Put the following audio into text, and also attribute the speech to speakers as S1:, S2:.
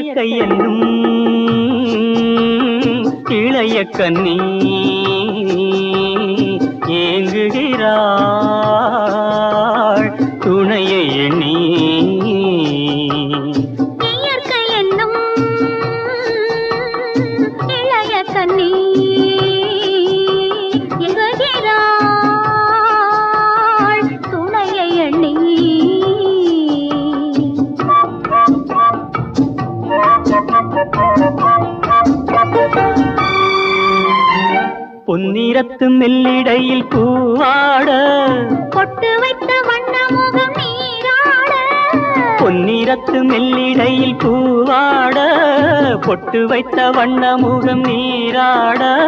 S1: இயற்கை என்னும் இளைய கண்ணி ஏங்குகிறாள். துணையை எண்ணி பொன்னிறத்து மெல்லிடையில் பூவாட.
S2: பொட்டு வைத்த வண்ண முகம் நீராட.
S1: பொன்னிறத்து மெல்லிடையில் பூவாட. பொட்டு வைத்த வண்ண முகம் நீராட.